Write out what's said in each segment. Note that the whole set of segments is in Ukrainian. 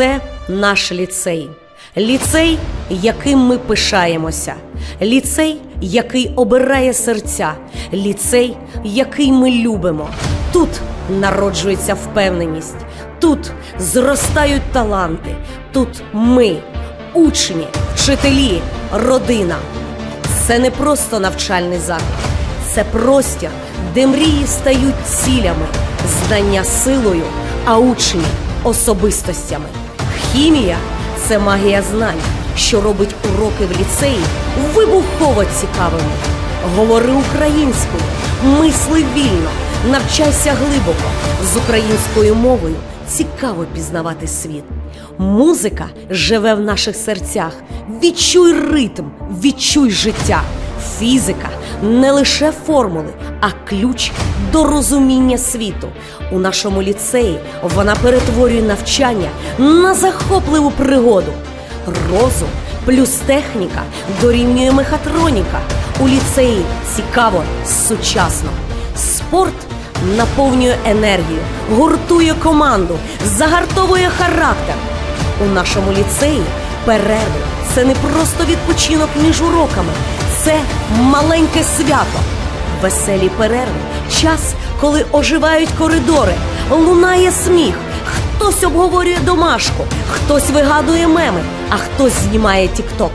це наш ліцей. Ліцей, яким ми пишаємося, ліцей, який обирає серця, ліцей, який ми любимо. Тут народжується впевненість, тут зростають таланти, тут ми, учні, вчителі, родина. Це не просто навчальний заклад, це простір, де мрії стають цілями, знання силою, а учні особистостями. Хімія це магія знань, що робить уроки в ліцеї вибухово цікавими. Говори українською, мисли вільно, навчайся глибоко. З українською мовою цікаво пізнавати світ. Музика живе в наших серцях. Відчуй ритм, відчуй життя. Фізика не лише формули, а ключ до розуміння світу. У нашому ліцеї вона перетворює навчання на захопливу пригоду. Розум плюс техніка дорівнює мехатроніка. У ліцеї цікаво, сучасно. Спорт наповнює енергію, гуртує команду, загартовує характер. У нашому ліцеї перерви це не просто відпочинок між уроками, це маленьке свято. Веселі перерви час, коли оживають коридори, лунає сміх. Хтось обговорює домашку, хтось вигадує меми, а хтось знімає тікток.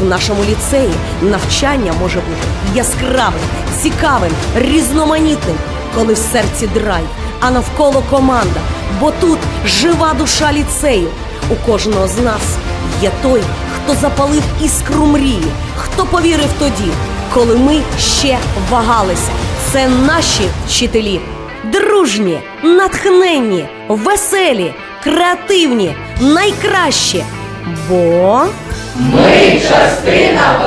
В нашому ліцеї навчання може бути яскравим, цікавим, різноманітним, коли в серці драйв, а навколо команда. Бо тут жива душа ліцею. У кожного з нас є той, хто запалив іскру мрії, хто повірив тоді, коли ми ще вагалися. Це наші вчителі. Дружні, натхненні, веселі, креативні, найкращі. Бо Ми частина